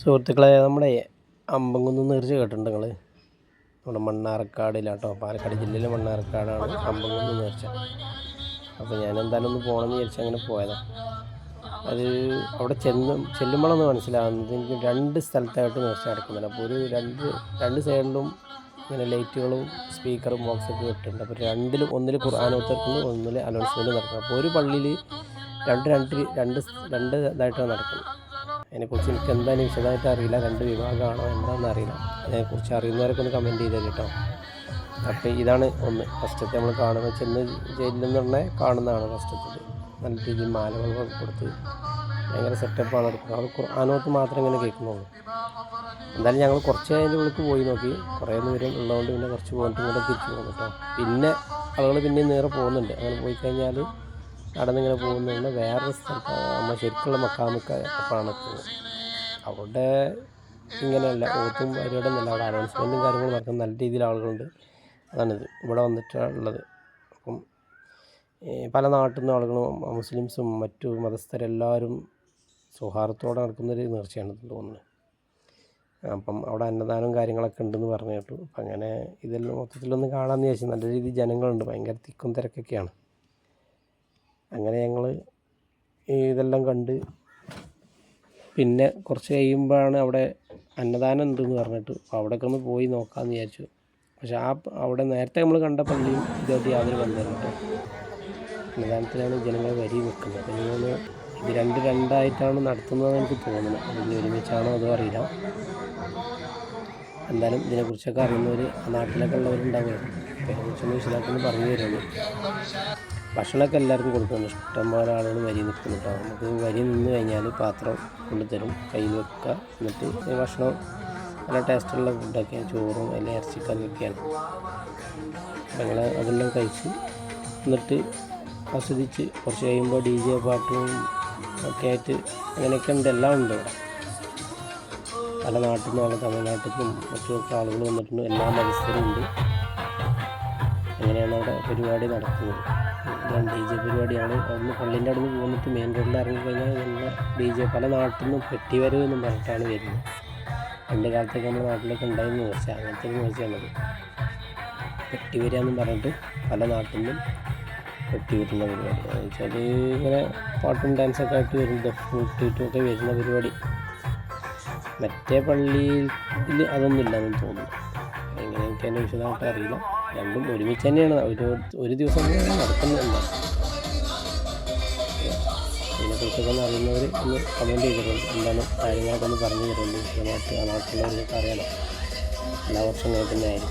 സുഹൃത്തുക്കളെ നമ്മുടെ അമ്പങ്കുന്ന് നേർച്ച കേട്ടിട്ടുണ്ട് നിങ്ങൾ നമ്മുടെ മണ്ണാർക്കാടിലാട്ടോ പാലക്കാട് ജില്ലയിലെ മണ്ണാർക്കാടാണ് അമ്പങ്കുന്ന് നേർച്ച. അപ്പോൾ ഞാൻ എന്തായാലും ഒന്ന് പോകണമെന്ന് വിചാരിച്ച് അങ്ങനെ പോയതാണ് അത് അവിടെ ചെന്ന് ചെല്ലുമ്പോഴാണ് മനസ്സിലാകുന്നത് എനിക്ക് രണ്ട് സ്ഥലത്തായിട്ട് നേർച്ച നടക്കുന്നുണ്ട്. അപ്പോൾ ഒരു രണ്ട് രണ്ട് സൈഡിലും ഇങ്ങനെ ലൈറ്റുകളും സ്പീക്കറും ബോക്സൊക്കെ ഇട്ടിട്ടുണ്ട് അപ്പോൾ രണ്ടിലും ഒന്നിൽ ഖുർആാനോത്തർക്കുന്നു ഒന്നിൽ അനൗൺസ്മെന്റ് നടക്കുന്നത് അപ്പോൾ ഒരു പള്ളിയിൽ രണ്ട് രണ്ട് രണ്ട് രണ്ട് ഇതായിട്ടാണ് നടക്കുന്നത്. അതിനെക്കുറിച്ച് എനിക്ക് എന്തായാലും വിശദമായിട്ട് അറിയില്ല. രണ്ട് വിഭാഗമാണോ എന്താണെന്ന് അറിയില്ല. അതിനെക്കുറിച്ച് അറിയുന്നവരൊക്കെ ഒന്ന് കമന്റ് ചെയ്തേ കേട്ടോ. അപ്പോൾ ഇതാണ് ഒന്ന്. ഫസ്റ്റത്തെ നമ്മൾ കാണുന്നത് ചെന്ന് ജയിലിൽ പറഞ്ഞാൽ കാണുന്നതാണ് ഫസ്റ്റത്തത് നല്ല രീതിയിൽ മാലകൾ കൊടുത്ത് ഭയങ്കര സെറ്റപ്പാണ് എടുക്കുന്നത്. അത് ഖുർആാനോത്ത് മാത്രമേ ഇങ്ങനെ കേൾക്കുന്നുള്ളൂ. എന്തായാലും ഞങ്ങൾ കുറച്ച് അതിന്റെ ഉള്ളിൽ പോയി നോക്കി. കുറേ ദൂരം ഉള്ളതുകൊണ്ട് പിന്നെ കുറച്ച് പോയിട്ട് ഇങ്ങോട്ട് തിരിച്ചു പോകുന്നു കേട്ടോ. പിന്നെ ആളുകൾ പിന്നെ നേരെ പോകുന്നുണ്ട്. അങ്ങനെ പോയി കഴിഞ്ഞാൽ നടന്നിങ്ങനെ പോകുന്നുണ്ട് വേറൊരു സ്ഥലത്താണ്. നമ്മൾ ശരിക്കുള്ള മക്കാമുക്ക അപ്പോഴാണ് അവിടെ ഇങ്ങനെയല്ല ഓത്തും പരിപാടി നല്ല അവിടെ അനൗൺസ്മെന്റും കാര്യങ്ങളും നടക്കുന്ന നല്ല രീതിയിൽ ആളുകളുണ്ട്. അതാണിത്. ഇവിടെ വന്നിട്ടുള്ളത് അപ്പം പല നാട്ടിൽ നിന്ന് ആളുകളും മുസ്ലിംസും മറ്റു മതസ്ഥരെല്ലാവരും സൗഹാർദ്ദത്തോടെ നടക്കുന്നൊരു നേർച്ചയാണ് തോന്നുന്നത് അപ്പം അവിടെ അന്നദാനവും കാര്യങ്ങളൊക്കെ ഉണ്ടെന്ന് പറഞ്ഞു കേട്ടു അപ്പം അങ്ങനെ ഇതെല്ലാം മൊത്തത്തിലൊന്ന് കാണാമെന്ന് വിചാരിച്ചു. നല്ല രീതിയിൽ ജനങ്ങളുണ്ട്. ഭയങ്കര തിക്കും തിരക്കൊക്കെയാണ്. അങ്ങനെ ഞങ്ങൾ ഇതെല്ലാം കണ്ട് പിന്നെ കുറച്ച് കഴിയുമ്പോഴാണ് അവിടെ അന്നദാനം ഉണ്ടെന്ന് പറഞ്ഞിട്ട് അപ്പോൾ അവിടെയൊക്കെ ഒന്ന് പോയി നോക്കാമെന്ന് വിചാരിച്ചു. പക്ഷെ ആ അവിടെ നേരത്തെ നമ്മൾ കണ്ട പള്ളിയും ഇതുമായിട്ട് യാതൊരു ബന്ധമില്ല അന്നദാനത്തിലാണ് ജനങ്ങൾ വരി നിൽക്കുന്നത് അപ്പം നിങ്ങൾ ഇത് രണ്ട് രണ്ടായിട്ടാണ് നടത്തുന്നതെന്ന് എനിക്ക് തോന്നുന്നത് അതിൽ ഒരുമിച്ചാണോ അതോ അറിയില്ല. എന്തായാലും ഇതിനെക്കുറിച്ചൊക്കെ അറിയുന്നവർ നാട്ടിലൊക്കെ ഉള്ളവരുണ്ടാവുകയാണ് അപ്പോൾ അതിനെക്കുറിച്ചൊന്ന് വിശദമായിട്ടൊന്ന് പറഞ്ഞു തരുള്ളൂ ഭക്ഷണമൊക്കെ എല്ലാവർക്കും കൊടുക്കുന്നുണ്ട് ഇഷ്ടംപോലെ ആളുകൾ വരി നിൽക്കുന്നു കേട്ടോ. നമുക്ക് വരി നിന്ന് കഴിഞ്ഞാൽ പാത്രം കൊണ്ടുതരും. കയ്യിൽ വെക്കുക. എന്നിട്ട് ഭക്ഷണം നല്ല ടേസ്റ്റുള്ള ഫുഡൊക്കെയാണ് ചോറും അല്ലെങ്കിൽ ഇറച്ചിക്കറിയൊക്കെയാണ് ഞങ്ങൾ അതെല്ലാം കഴിച്ച് എന്നിട്ട് ആസ്വദിച്ച് കുറച്ച് കഴിയുമ്പോൾ ഡി ജെ പാട്ടും ഒക്കെ ആയിട്ട് അങ്ങനെയൊക്കെ ഉണ്ട്. എല്ലാം ഉണ്ട് ഇവിടെ. പല നാട്ടിൽ നിന്നും പല തമിഴ്നാട്ടിൽ നിന്നും മറ്റുമൊക്കെ ആളുകൾ വന്നിട്ടുണ്ട്. എല്ലാ മത്സരവും ഉണ്ട്. അങ്ങനെയാണ് അവിടെ പരിപാടി നടക്കുന്നത്. ഡി ജെ പരിപാടിയാണ്. അവിടുന്ന് പള്ളീന്റെ നിന്ന് പോന്നിട്ട് മെയിൻ റോഡിൽ ഇറങ്ങിക്കഴിഞ്ഞാൽ നല്ല ഡി ജെ പല നാട്ടിൽ നിന്നും പെട്ടിവരവ് എന്നും പറഞ്ഞിട്ടാണ് വരുന്നത്. പണ്ട് കാലത്തൊക്കെ നമ്മുടെ നാട്ടിലൊക്കെ ഉണ്ടായിരുന്നു. നേർച്ച അങ്ങനത്തെ ഒരു നേർച്ചയാണത് പെട്ടി വരിക എന്നും പറഞ്ഞിട്ട് പല നാട്ടിൽ നിന്നും പെട്ടി വരുന്ന പരിപാടി. എന്ന് വെച്ചാൽ ഇങ്ങനെ പാട്ടും ഡാൻസൊക്കെ ആയിട്ട് വരുന്നത്. ദഫ് ഇട്ടിട്ടും ഒക്കെ വരുന്ന പരിപാടി. മറ്റേ പള്ളിയിൽ അതൊന്നും എന്ന് തോന്നുന്നു. എങ്ങനെ എനിക്ക് അതിന്റെ വിശദമായിട്ട് അറിയില്ല. രണ്ടും ഒരുമിച്ച് തന്നെയാണ്. ഒരു ഒരു ദിവസം നടക്കുന്നില്ല. ഇതിനെക്കുറിച്ചൊക്കെ ഒന്ന് അറിയുന്നവർ ഒന്ന് കമന്റ് ചെയ്തിട്ടുണ്ട്. എന്താണ് കാര്യങ്ങളൊക്കെ ഒന്ന് പറഞ്ഞു തരുന്നുണ്ട്. നാട്ടിലുള്ളവർക്കൊക്കെ അറിയാലോ എല്ലാ വർഷങ്ങളും തന്നെ ആയിരിക്കും